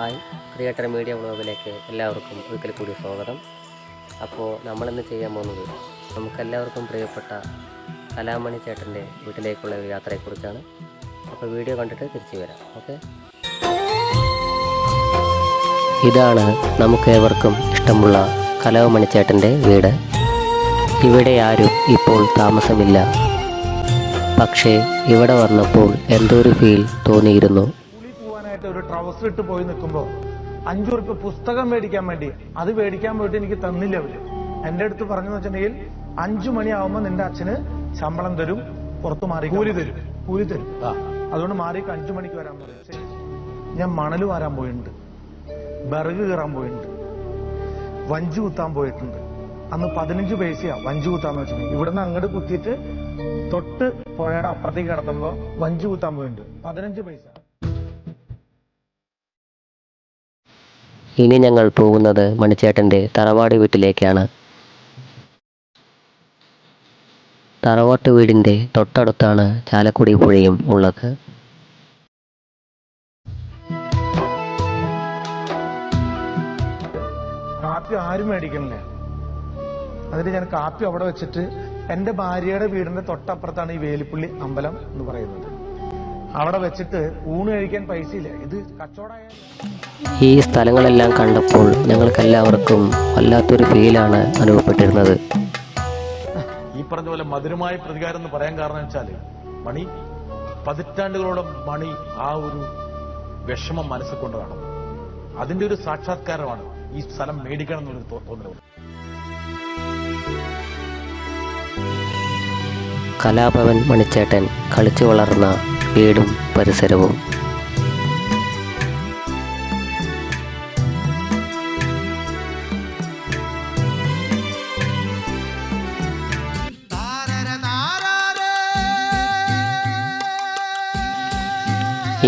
മണിയേട്ടൻ media ബ്ലോഗിലേക്ക് എല്ലാവർക്കും ഒരിക്കൽ കൂടി സ്വാഗതം. അപ്പോൾ നമ്മളിന്ന് ചെയ്യാൻ പോകുന്നത് നമുക്കെല്ലാവർക്കും പ്രിയപ്പെട്ട കലാമണി ചേട്ടന്റെ വീട്ടിലേക്കുള്ള ഒരു യാത്രയെക്കുറിച്ചാണ്. അപ്പോൾ വീഡിയോ കണ്ടിട്ട് തിരിച്ചു വരാം. ഓക്കെ? ഇതാണ് നമുക്കേവർക്കും ഇഷ്ടമുള്ള കലാമണി ചേട്ടന്റെ വീട്. ഇവിടെ ആരും ഇപ്പോൾ താമസമില്ല. പക്ഷേ ഇവിടെ വന്നപ്പോൾ എന്തോ ഒരു ഫീൽ തോന്നിയിരുന്നു. സ്കൂളിൽ ഒരു ട്രൗസർ ഇട്ട് പോയി നിൽക്കുമ്പോൾ അഞ്ചു റുപ്യ പുസ്തകം മേടിക്കാൻ വേണ്ടി അത് മേടിക്കാൻ പോയിട്ട് എനിക്ക് തന്നില്ല അവർ. എന്റെ അടുത്ത് പറഞ്ഞു വെച്ചിട്ടുണ്ടെങ്കിൽ അഞ്ചു മണിയാവുമ്പോ നിന്റെ അച്ഛന് ശമ്പളം തരും പുറത്തു മാറി കൂലി തരും. കൂലി തരും. അതുകൊണ്ട് മാറി അഞ്ചു മണിക്ക് വരാൻ പറയും ഞാൻ മണൽ വാരാൻ പോയിട്ടുണ്ട്. ബർഗ് കയറാൻ പോയിട്ടുണ്ട്. വഞ്ചി കുത്താൻ പോയിട്ടുണ്ട്. അന്ന് പതിനഞ്ച് പൈസയാ വഞ്ചി കുത്താന്ന് വെച്ചിട്ടുണ്ടെങ്കിൽ. ഇവിടുന്ന് അങ്ങോട്ട് കുത്തിയിട്ട് തൊട്ട് പുഴയുടെ അപ്പുറത്തേക്ക് കിടത്തുമ്പോ വഞ്ചി കുത്താൻ പോയിട്ടുണ്ട്. പതിനഞ്ച് പൈസ. ഇനി ഞങ്ങൾ പോകുന്നത് മണിച്ചേട്ടന്റെ തറവാട് വീട്ടിലേക്കാണ്. തറവാട്ട് വീടിന്റെ തൊട്ടടുത്താണ് ചാലക്കുടി പുഴയും ഉള്ളത്. കാപ്പി ആരും മേടിക്കണില്ല. അതിന് ഞാൻ കാപ്പി അവിടെ വെച്ചിട്ട് എന്റെ ഭാര്യയുടെ വീടിന്റെ തൊട്ടപ്പുറത്താണ് ഈ വേലിപ്പുള്ളി അമ്പലം എന്ന് പറയുന്നത്. അവിടെ വെച്ചിട്ട് ഊണ് കഴിക്കാൻ പൈസയില്ല. ഇത് കച്ചവടമായ ഈ സ്ഥലങ്ങളെല്ലാം കണ്ടപ്പോൾ ഞങ്ങൾക്കെല്ലാവർക്കും വല്ലാത്തൊരു ഫീലാണ് അനുഭവപ്പെട്ടിരുന്നത്. ഈ പറഞ്ഞ പോലെ മധുരമായ പ്രതികാരം എന്ന് പറയാൻ കാരണം വെച്ചാൽ മണി പതിറ്റാണ്ടുകളോളം മണി ആ ഒരു വിഷമം മനസ്സിൽ കൊണ്ട് കാണും അതിന്റെ ഒരു സാക്ഷാത്കാരമാണ് ഈ സ്ഥലം മേടിക്കണം എന്നുള്ളൊരു തോ- തോന്നൽ കലാഭവൻ മണിച്ചേട്ടൻ കളിച്ചു വളർന്ന വീടും പരിസരവും.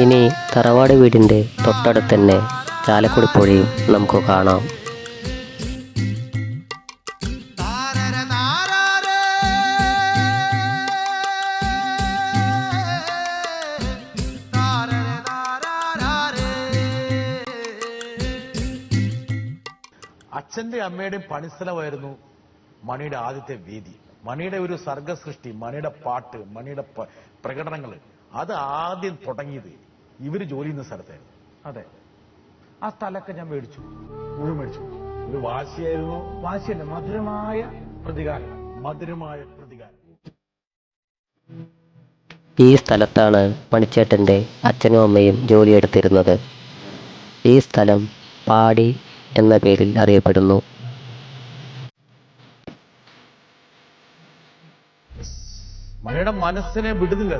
ഇനി തറവാട് വീടിന്റെ തൊട്ടടുത്ത് തന്നെ ചാലക്കുടി പുഴയും നമുക്ക് കാണാം. അച്ഛന്റെ അമ്മയുടെയും പണിസ്ഥലമായിരുന്നു മണിയുടെ ആദ്യത്തെ വേദി. മണിയുടെ ഒരു സർഗസൃഷ്ടി മണിയുടെ പാട്ട് മണിയുടെ പ്രകടനങ്ങൾ അത് ആദ്യം തുടങ്ങിയത് ഇവർ ജോലി ചെയ്യുന്ന സ്ഥലത്തായിരുന്നു. അതെ. ആ സ്ഥലമൊക്കെ ഞാൻ മേടിച്ചു. മുഴുവൻ മേടിച്ചു. ഒരു വാശിയായിരുന്നു. വാശിയല്ല മധുരമായ പ്രതികാരം. മധുരമായ പ്രതികാരം. ഈ സ്ഥലത്താണ് പണിച്ചേട്ടന്റെ അച്ഛനും അമ്മയും ജോലിയെടുത്തിരുന്നത് ഈ സ്ഥലം പാടി എന്ന പേരിൽ അറിയപ്പെടുന്നു. മഴയുടെ മനസ്സിനെ വിടുന്നില്ല.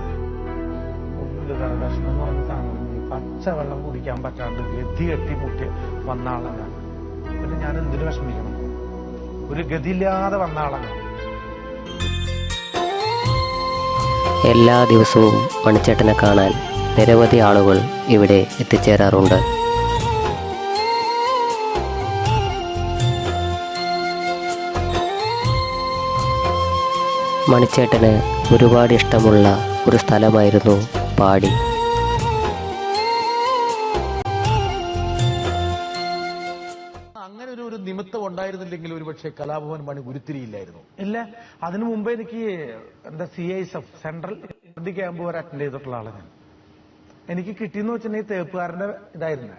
പച്ചവെള്ളം കുടിക്കാൻ പറ്റാണ്ട് ഗതി കെട്ടി മുട്ടി വന്ന ആളാണ് ഞാൻ. പിന്നെ ഞാൻ എന്തിനു വിഷമിക്കണം? ഒരു ഗതിയില്ലാതെ വന്ന ആളാണ് എല്ലാ ദിവസവും മണിച്ചേട്ടനെ കാണാൻ നിരവധി ആളുകൾ ഇവിടെ എത്തിച്ചേരാറുണ്ട്. മണിച്ചേട്ടന് ഒരുപാട് ഇഷ്ടമുള്ള ഒരു സ്ഥലമായിരുന്നു പാടി. അങ്ങനെ ഒരു ഒരു നിമിത്തം ഉണ്ടായിരുന്നില്ലെങ്കിൽ ഒരുപക്ഷെ കലാഭവൻ മണി ഉരുത്തിരിയില്ലായിരുന്നു ഇല്ല അതിനു മുമ്പേ എനിക്ക് എന്താ C I S F central camp വരെ അറ്റൻഡ് ചെയ്തിട്ടുള്ള ആളാണ് ഞാൻ. എനിക്ക് കിട്ടിയെന്ന് വെച്ചിട്ടുണ്ടെങ്കിൽ തേപ്പുകാരന്റെ ഇതായിരുന്നു.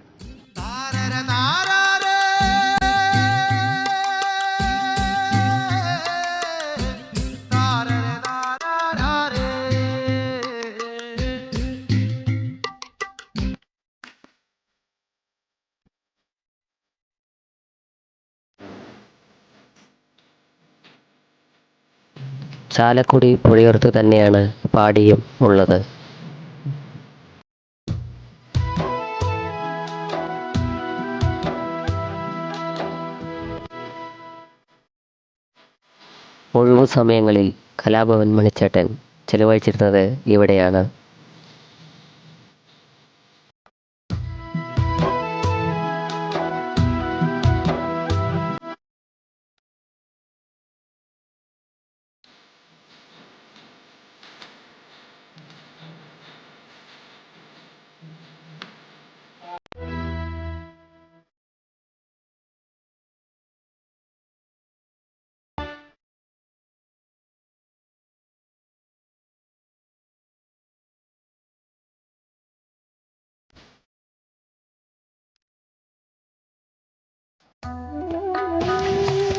ചാലക്കുടി പുഴയോരത്ത് തന്നെയാണ് പാടിയും ഉള്ളത്. ഒഴിവു സമയങ്ങളിൽ കലാഭവൻ മണിച്ചേട്ടൻ ചെലവഴിച്ചിരുന്നത് ഇവിടെയാണ്.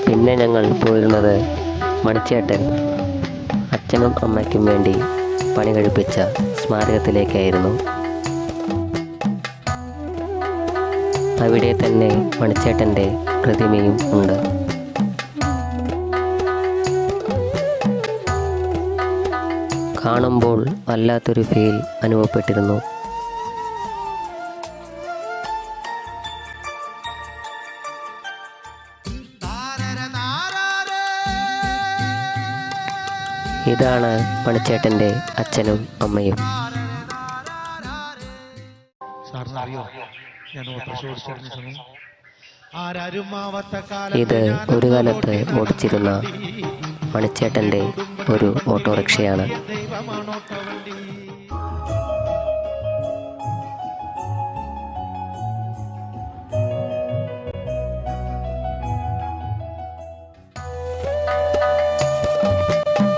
പിന്നെ ഞങ്ങൾ പോയിരുന്നത് മണിച്ചേട്ടൻ അച്ഛനും അമ്മയ്ക്കും വേണ്ടി പണി കഴിപ്പിച്ച സ്മാരകത്തിലേക്കായിരുന്നു. അവിടെ തന്നെ മണിച്ചേട്ടന്റെ പ്രതിമയും ഉണ്ട്. കാണുമ്പോൾ വല്ലാത്തൊരു ഫീൽ അനുഭവപ്പെട്ടിരുന്നു. ഇതാണ് മണിച്ചേട്ടന്റെ അച്ഛനും അമ്മയും. ഇത് ഒരു കാലത്ത് ഓടിച്ചിരുന്ന മണിച്ചേട്ടന്റെ ഒരു ഓട്ടോറിക്ഷയാണ്.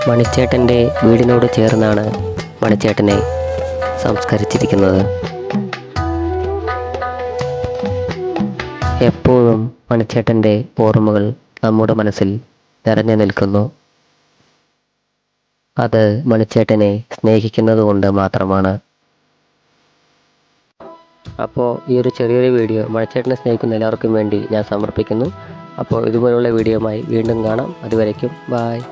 മണിച്ചേട്ടന്റെ വീടിനോട് ചേർന്നാണ് മണിച്ചേട്ടനെ സംസ്കരിച്ചിരിക്കുന്നത്. എപ്പോഴും മണിച്ചേട്ടന്റെ ഓർമ്മകൾ നമ്മുടെ മനസ്സിൽ നിറഞ്ഞു നിൽക്കുന്നു. അത് മണിച്ചേട്ടനെ സ്നേഹിക്കുന്നത് കൊണ്ട് മാത്രമാണ്. അപ്പോൾ ഈ ഒരു ചെറിയൊരു വീഡിയോ മണിച്ചേട്ടനെ സ്നേഹിക്കുന്ന എല്ലാവർക്കും വേണ്ടി ഞാൻ സമർപ്പിക്കുന്നു. അപ്പോൾ ഇതുപോലുള്ള വീഡിയോയുമായി വീണ്ടും കാണാം. അതുവരയ്ക്കും ബായ്